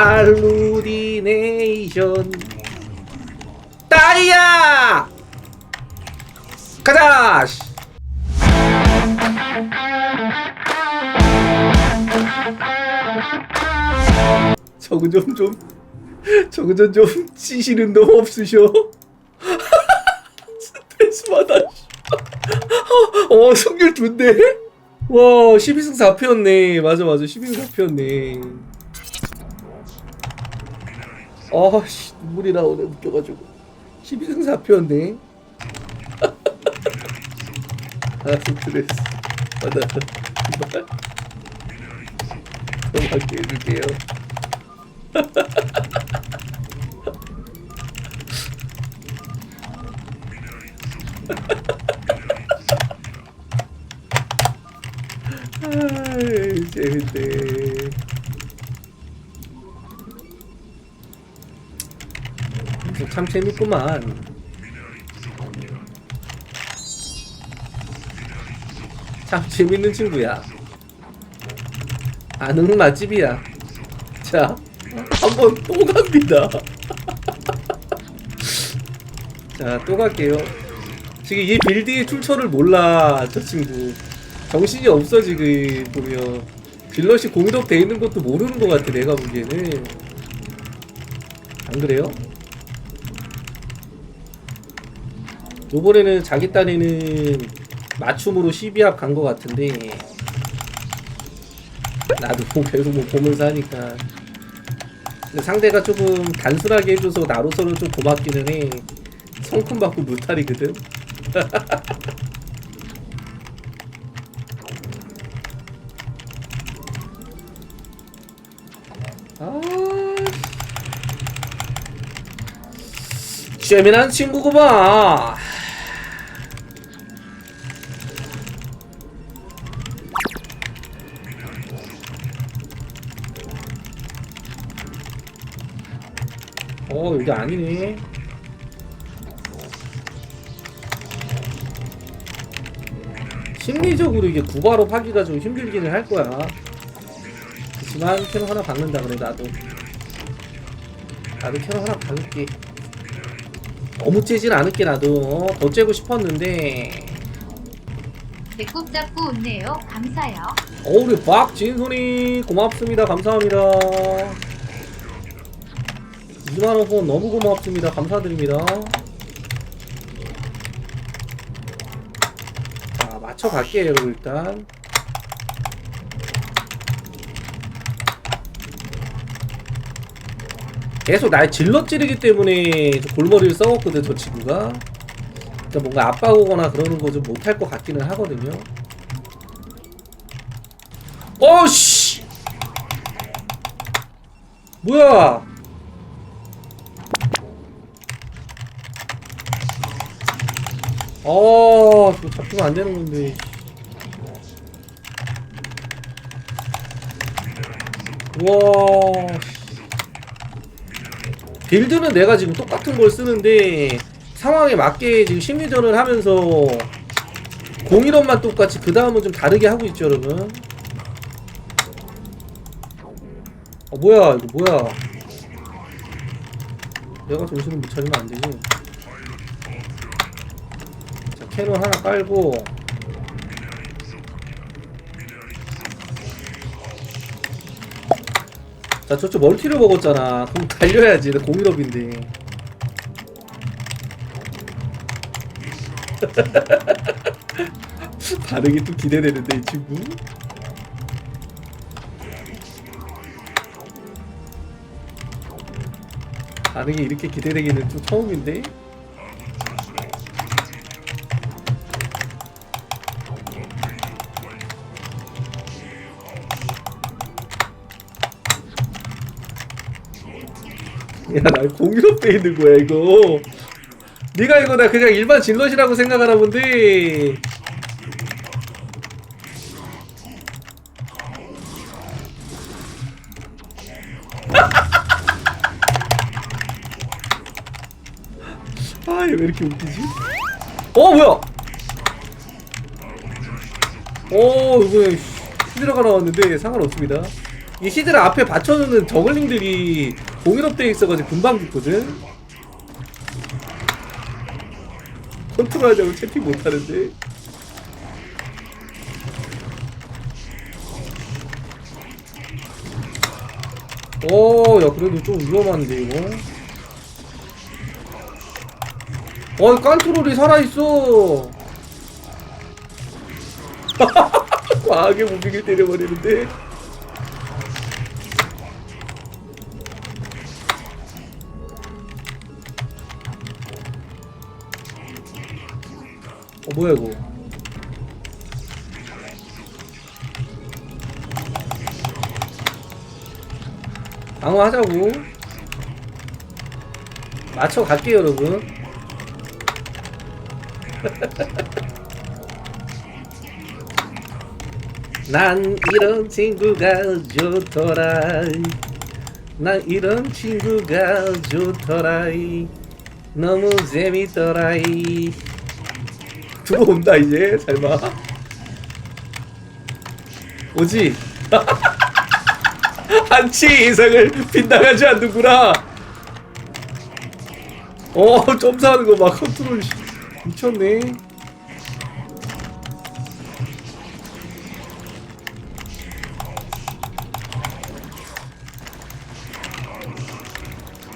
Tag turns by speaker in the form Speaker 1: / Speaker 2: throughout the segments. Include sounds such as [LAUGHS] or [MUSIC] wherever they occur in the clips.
Speaker 1: 할루디네이션. 다이아 가자! 씨. 저거 좀좀 저거 좀좀 치시는 놈 없으셔? [LAUGHS] 스트레스 받아 씨. 어 승률 좋네 와 12승 4패였네. 맞아 맞아. 12승 4패였네 아씨 눈물이 나오네 웃겨가지고. 12승 4패였네 [LAUGHS] 아 스트레스. 받아. 좀 할게 해줄게요. [LAUGHS] 아이 재밌네 참 재밌구만. 참 재밌는 친구야. 아는 맛집이야. 자 한번 또 갑니다. [LAUGHS] 자 또 갈게요. 지금 이 빌드의 출처를 몰라 저 친구. 정신이 없어 지금 보면. 빌럿이 공유업 돼 있는 것도 모르는 것 같아 내가 보기에는. 안 그래요? 요번에는 자기 딴에는 맞춤으로 12합 간 것 같은데 나도 뭐 계속 뭐 보면서 하니까. 상대가 조금 단순하게 해줘서 나로서는 좀 고맙기는 해. 성큼 받고 물탈이거든. [LAUGHS] 아 재미난 친구구만 어 여기 아니네. 심리적으로 이게 구바로 파기가 좀 힘들기는 할 거야. 그렇지만 캐논 하나 박는다 그래 나도. 나도 캐논 하나 박을게. 너무 째진 않을게 나도. 어, 더 째고 싶었는데.
Speaker 2: 배꼽 잡고 웃네요. 감사요.
Speaker 1: 어 우리 박진손이 고맙습니다. 감사합니다 2만원 후원 너무 고맙습니다. 감사드립니다. 자 맞춰 갈게요 여러분 일단. 계속 날 질러 찌르기 때문에 저 골머리를 썩었거든 저 친구가. 진짜 뭔가 압박오거나 그러는 거 좀 못할 것 같기는 하거든요. 어씨! 뭐야 아 저거 잡히면 안 되는 건데. 와 빌드는 내가 지금 똑같은 걸 쓰는데 상황에 맞게 지금 심리전을 하면서 공일원만 똑같이 그 다음은 좀 다르게 하고 있죠 여러분. 어 뭐야 이거 뭐야? 내가 정신을 못 차리면 안 되지. 자 캐논 하나 깔고. 자 저쪽 멀티를 먹었잖아. 그럼 달려야지. 나 공일업인데 반응이 또 기대되는데 이 친구? 반응이 이렇게 기대되기는 좀 처음인데 야나 돼 있는 거야 이거 네가 이거 나 그냥 일반 질럿이라고 생각하나 본데 [LAUGHS] 아, 얘왜 이렇게 웃기지? 어, 뭐야? 어, 이거 히드라가 나왔는데 상관없습니다. 이 히드라 앞에 받쳐주는 저글링들이 공일업되어 있어가지고 금방 죽거든 컨트롤하자고 채팅 못하는데 어, 야, 그래도 좀 위험한데, 이거. 어, 깐트롤이 살아있어! [LAUGHS] 과하게 무빙을 때려버리는데? 어, 뭐야, 이거. 방어하자고. 맞춰 갈게요, 여러분. [LAUGHS] 난 이런 친구가 좋더라. 난 이런 친구가 좋더라. 너무 재밌더라. 들어온다 이제. 설마. 오지? [LAUGHS] 한치 이상을 빗나가지 않는구나. 어 점사하는 거 막 컨트롤 씨, 미쳤네.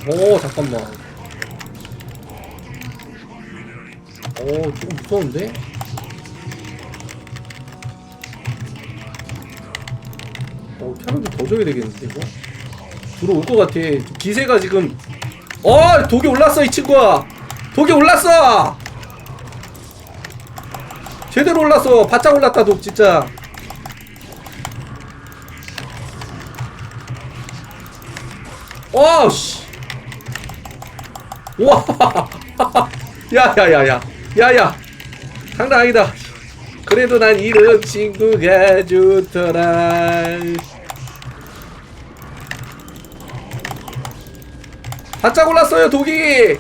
Speaker 1: 오 잠깐만 오 조금 무서운데? 어 캐논도 더 줘야 되겠는데 이거? 들어올 것 같아. 기세가 지금. 어 독이 올랐어 이 친구야. 독이 올랐어! 제대로 올랐어. 바짝 올랐다 독 진짜. 어씨. 와. 야야야야 야야 장난 아니다. 그래도 난 이런 친구가 좋더라. 바짝 올랐어요 독이.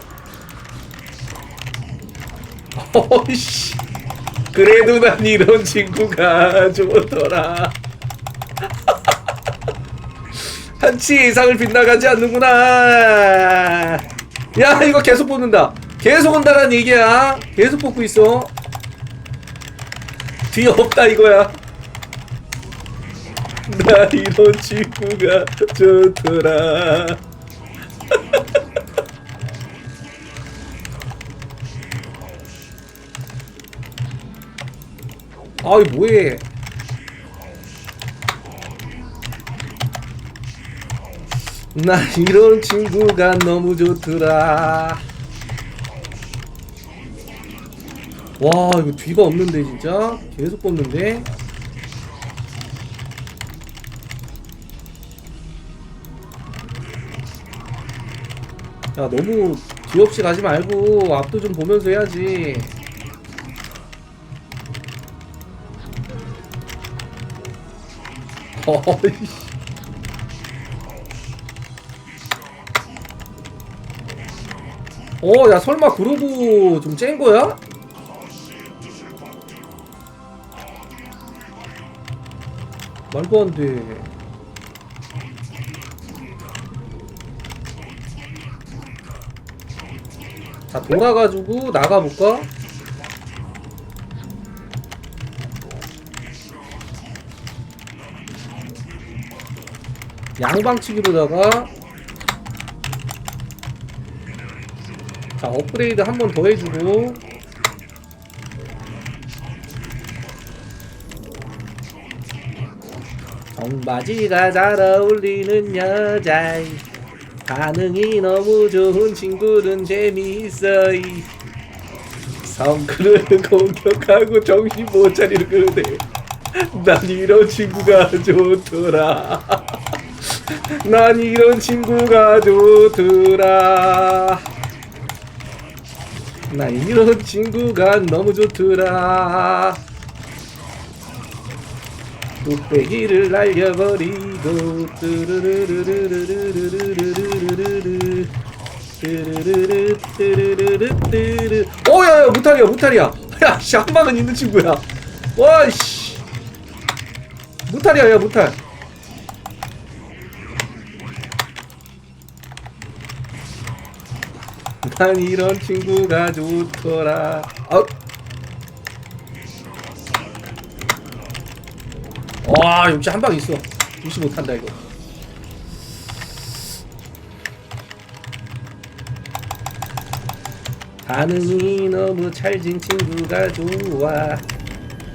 Speaker 1: 어이씨. 그래도 난 이런 친구가 좋더라. 한치 이상을 빗나가지 않는구나. 야 이거 계속 뽑는다 계속 온다는 얘기야. 계속 뽑고 있어. 뒤에 없다 이거야. 나 이런 친구가 좋더라. [LAUGHS] 아이 뭐해? 나 이런 친구가 너무 좋더라 와 이거 뒤가 없는데 진짜? 계속 뽑는데? 야 너무 뒤 없이 가지 말고 앞도 좀 보면서 해야지. [LAUGHS] 어이씨. 어, 야, 설마 그러고 좀짠 거야? 말도 안 돼. 자, 돌아가지고 나가볼까? 양방치기로다가 자 업그레이드 한 번 더 해주고 청바지가 잘 어울리는 여자 반응이 너무 좋은 친구는 재미있어 성크를 공격하고 정신 못 차리는 그러네 [LAUGHS] 난 이런 친구가 좋더라. 난 이런 친구가 좋더라. 나 이런 친구가 너무 좋더라 뚝배기를 날려버리고 뚜르르르르르르르르르르르르 뚜르르르 뚜르르르 뚜르 오야야 무탈이야 무탈이야 야씨 악마는 있는 친구야 와씨 무탈이야 야 무탈 난 이런 친구가 좋더라 아 와 역시 한 방 있어. 무시 못한다 이거. 반응이 너무 찰진 친구가 좋아.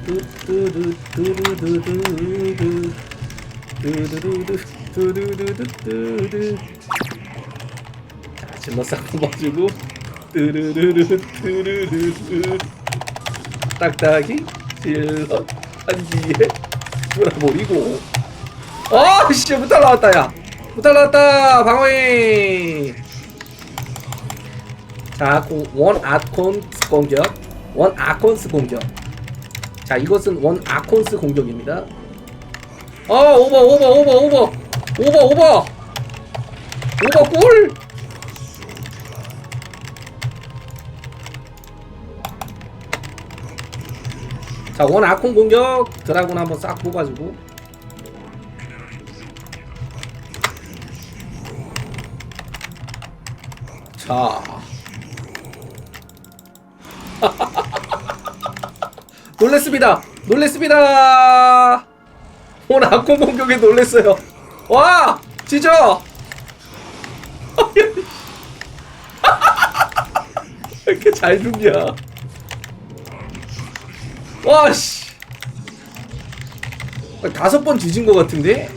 Speaker 1: 뚜뚜두 뚜루두두두 뚜루두두 뚜루두두두두 자 질러 싹 뽑아주고 뚜루루루 뚜루루루 딱딱이 질러 한 뒤에 돌아버리고 아씨 무탈 나왔다 야 무탈 나왔다 방어해 자, 공- 원 아콘스 공격, 원 아콘스 공격. 자, 이것은 원 아콘스 공격입니다. 어, 오버, 오버, 오버, 오버, 오버, 오버, 오버 골. 자, 원 아콘 공격, 드라군 한번 싹 뽑아주고. 자. [LAUGHS] 놀랬습니다. 놀랬습니다. 오늘 악공 공격에 놀랬어요. 와. 왜 [LAUGHS] 이렇게 잘 죽냐? 와 씨. 다섯 번 뒤진 것 같은데?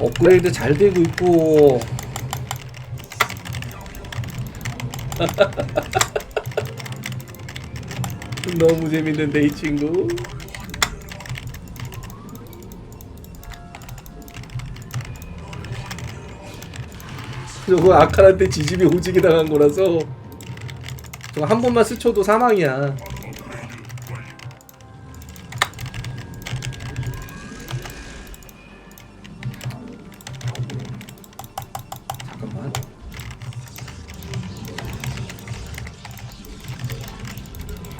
Speaker 1: 업그레이드 잘 되고 있고 [LAUGHS] 너무 재밌는데 이 친구 저거 아칸한테 지짐이 오지게 당한 거라서. 저거 한 번만 스쳐도 사망이야. 잠깐만.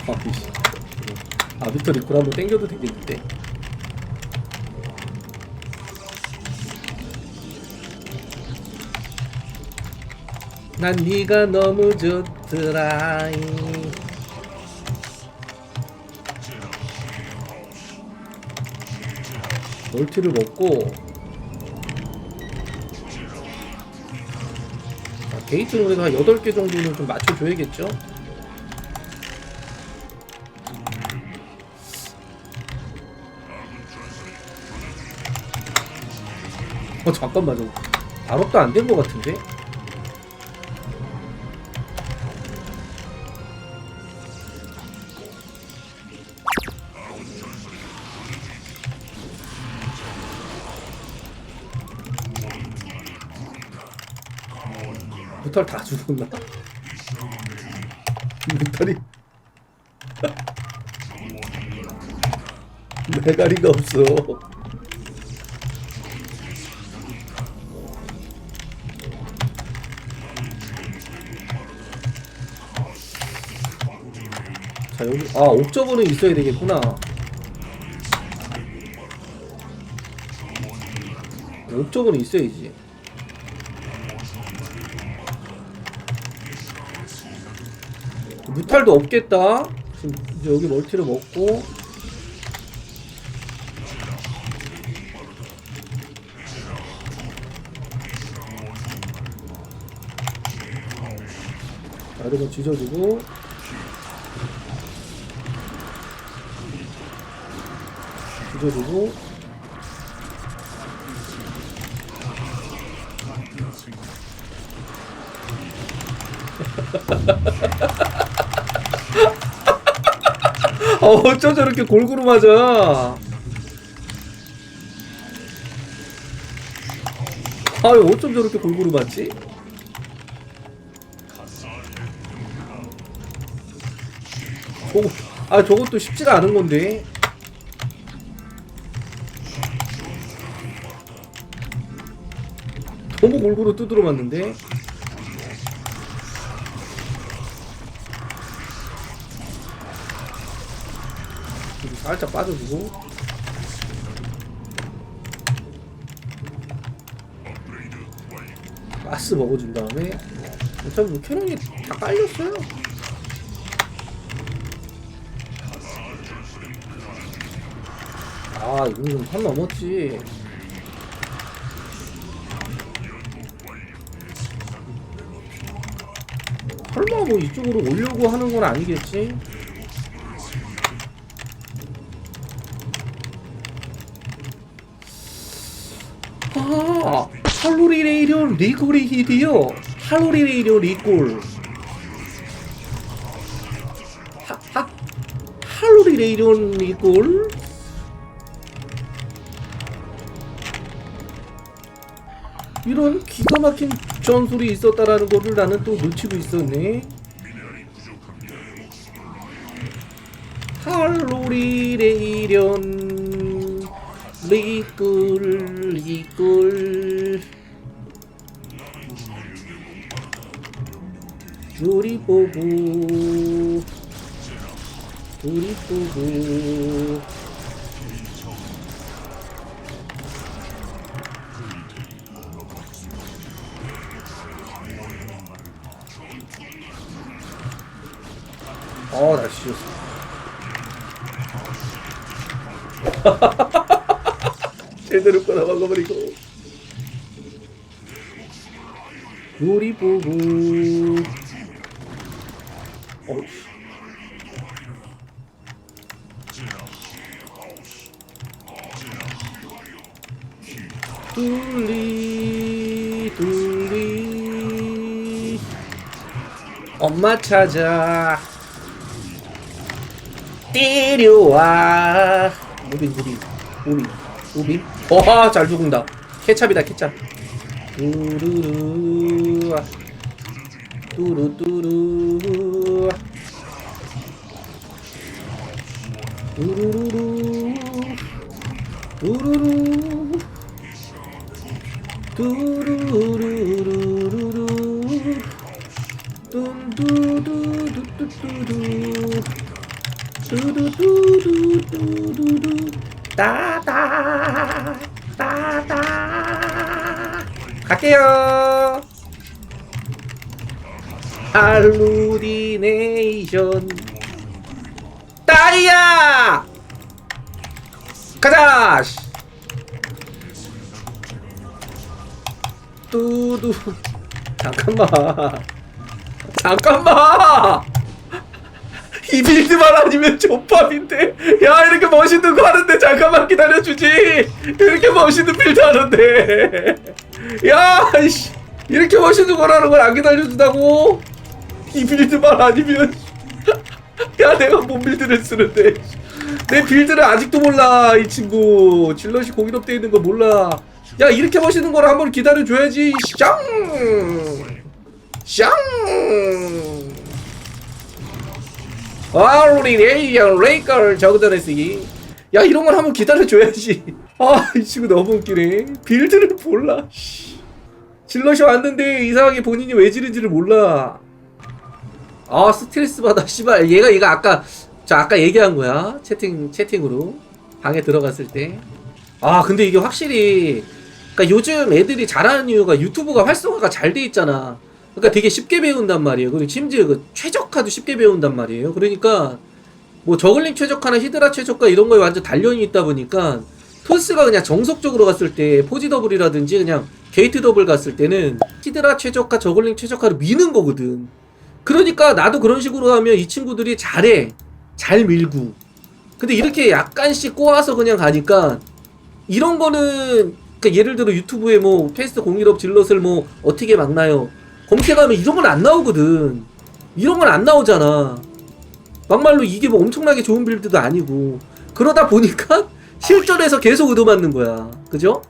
Speaker 1: 아, 이씨. 아, 미터 리콜 한번 땡겨도 되 난 네가 너무 좋더라. 멀티를 먹고 자, 게이트는 그래도 한 8개 정도는 좀 맞춰줘야겠죠? 어 잠깐만 좀 발업도 안 된 것 같은데? 무탈 다 죽었나? 무탈이. [LAUGHS] 메가리가 없어. 자 여기 아 옵저버는 있어야 되겠구나. 옵저버는 있어야지 무탈도 없겠다. 지금 이제 여기 멀티를 먹고. 자 이러면 지져주고. 지져주고 어, 어쩜 저렇게 골고루 맞아. 아유, 어쩜 저렇게 골고루 맞지? 저거, 아, 저것도 쉽지가 않은 건데. 너무 골고루 두드려 맞는데. 살짝 빠져주고. 가스 먹어준 다음에 어차피 뭐 캐논이 다 깔렸어요. 아 이건 좀선 넘었지. 설마 뭐 이쪽으로 오려고 하는 건 아니겠지? 아, 할로리레이리오 리골이디요. 할로리레이리오 리골. 하, 하, 할로리레이리오 리골. 이런 기가 막힌 전술이 있었다라는 거를 나는 또 놓치고 있었네. 할로리레이련 리꿀 리꿀 어 날씨 좋습니다. 제대로 [LAUGHS] 꺼나 먹어버리고. 우리 보고 어이씨 둘리 둘리 엄마 찾아. 때려와. 무빙 무빙 무빙 무 빙 와잘 죽는다. 케찹이다 케찹. 뚜루루 뚜루뚜루 뚜루루루. 뚜루루. 뚜루루루루루. 뚠두두두두두두. 두두두두두두두 따다 따다. 갈게요. 할루디네이션. 따이야! 가자! 씨. 뚜두. 잠깐만. 잠깐만 이 빌드만 아니면 족밥인데. 야 이렇게 멋있는 거 하는데 잠깐만 기다려주지. 이렇게 멋있는 빌드 하는데. 야 이씨. 이렇게 멋있는 거라는 걸 안 기다려준다고? 이 빌드만 아니면. 야 내가 뭔 빌드를 쓰는데. 내 빌드를 아직도 몰라 이 친구. 질럿이 공인업 돼 있는 거 몰라. 야 이렇게 멋있는 걸 한번 기다려줘야지. 샹! 샹! 아, 우리 레이언 레이컬 저그전에쓰기 야, 이런 걸 한번 기다려줘야지. [LAUGHS] 아, 이 친구 너무 웃기네. 빌드를 몰라. 씨. 질럿이 왔는데 이상하게 본인이 왜 지른지를 몰라. 아, 스트레스 받아. [LAUGHS] 씨발, 얘가 얘가 아까 저 아까 얘기한 거야. 채팅 채팅으로 방에 들어갔을 때. 아, 근데 이게 확실히 그러니까 요즘 애들이 잘하는 이유가 유튜브가 활성화가 잘 돼 있잖아. 그러니까 되게 쉽게 배운단 말이에요. 그리고 심지어 그 최적화도 쉽게 배운단 말이에요. 그러니까 뭐 저글링 최적화나 히드라 최적화 이런 거에 완전 단련이 있다 보니까 토스가 그냥 정석적으로 갔을 때 포지 더블이라든지 그냥 게이트 더블 갔을 때는 히드라 최적화, 저글링 최적화를 미는 거거든. 그러니까 나도 그런 식으로 하면 이 친구들이 잘해. 잘 밀고. 근데 이렇게 약간씩 꼬아서 그냥 가니까 이런 거는 그러니까 예를 들어 유튜브에 뭐 테스트 공일업 질럿을 뭐 어떻게 막나요? 검색하면 이런 건 안 나오거든. 이런 건 안 나오잖아. 막말로 이게 뭐 엄청나게 좋은 빌드도 아니고 그러다 보니까 [LAUGHS] 실전에서 계속 얻어맞는 거야. 그죠?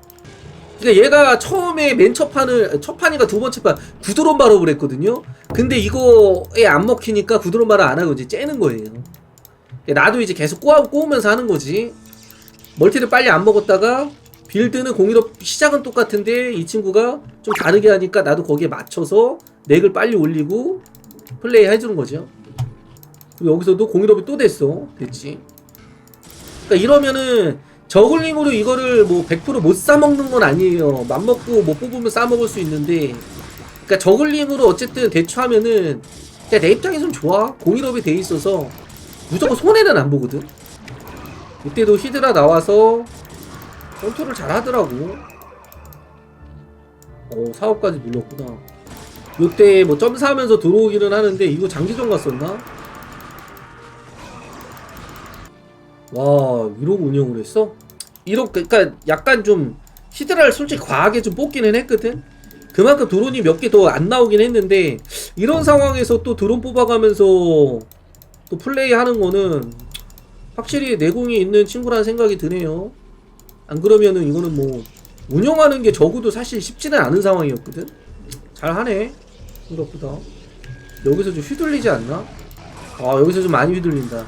Speaker 1: 그러니까 얘가 처음에 맨 첫 판을 첫 판이가 두 번째 판 구드론 발업을 했거든요. 근데 이거에 안 먹히니까 구드론 발업 안 하고 이제 째는 거예요. 나도 이제 계속 꼬아 꼬우면서 하는 거지. 멀티를 빨리 안 먹었다가 빌드는 공일업 시작은 똑같은데 이 친구가 좀 다르게 하니까 나도 거기에 맞춰서 넥을 빨리 올리고 플레이 해주는 거죠. 여기서도 공일업이 또 됐어. 됐지. 그러니까 이러면은 저글링으로 이거를 뭐 100%못 싸먹는 건 아니에요. 맘먹고 못 뽑으면 싸먹을 수 있는데 그러니까 저글링으로 어쨌든 대처하면은 그냥 내 입장에선 좋아 공일업이 돼 있어서 무조건 손해는 안 보거든 이때도 히드라 나와서 컨트롤 잘 하더라고 어 사업까지 눌렀구나 요때 뭐 점사하면서 들어오기는 하는데 이거 장기전 갔었나? 와 이러고 운영을 했어? 이렇게 그러니까 약간 좀 히드라를 솔직히 과하게 좀 뽑기는 했거든. 그만큼 드론이 몇 개 더 안 나오긴 했는데 이런 상황에서 또 드론 뽑아가면서 또 플레이하는 거는 확실히 내공이 있는 친구라는 생각이 드네요. 안 그러면은 이거는 뭐 운영하는 게 적어도 사실 쉽지는 않은 상황이었거든. 잘하네 생각보다. 여기서 좀 휘둘리지 않나? 아 여기서 좀 많이 휘둘린다.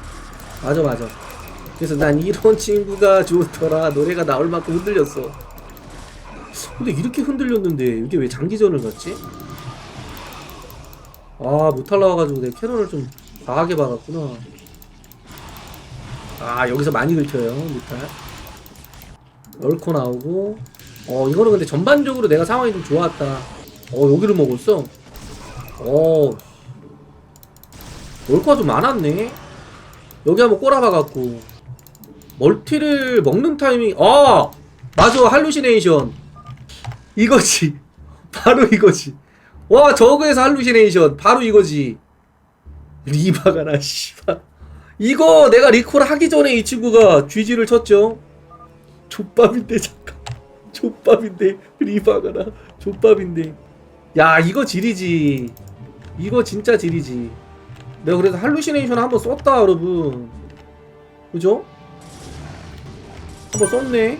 Speaker 1: 맞아 맞아. 그래서 난 이런 [LAUGHS] 친구가 좋더라. 노래가 나올 만큼 흔들렸어. 근데 이렇게 흔들렸는데 이게 왜 장기전을 갔지? 아, 못할 나와가지고 내 캐논을 좀 과하게 박았구나. 아, 여기서 많이 긁혀요, 못할. 얼코 나오고. 어, 이거는 근데 전반적으로 내가 상황이 좀 좋았다. 어, 여기를 먹었어. 어. 얼코가 좀 많았네. 여기 한번 꼬라박았고. 멀티를 먹는 타이밍, 아! 맞아, 할루시네이션. 이거지. [LAUGHS] 바로 이거지. 와, 저거에서 할루시네이션. 바로 이거지. 리바가 나, 씨발. 이거 내가 리콜 하기 전에 이 친구가 GG를 쳤죠. 족밥인데, 잠깐. 족밥인데, 리바가 나. 족밥인데. 야, 이거 지리지. 이거 진짜 지리지. 내가 그래서 할루시네이션 한번 썼다, 여러분. 그죠? 한번 썼네.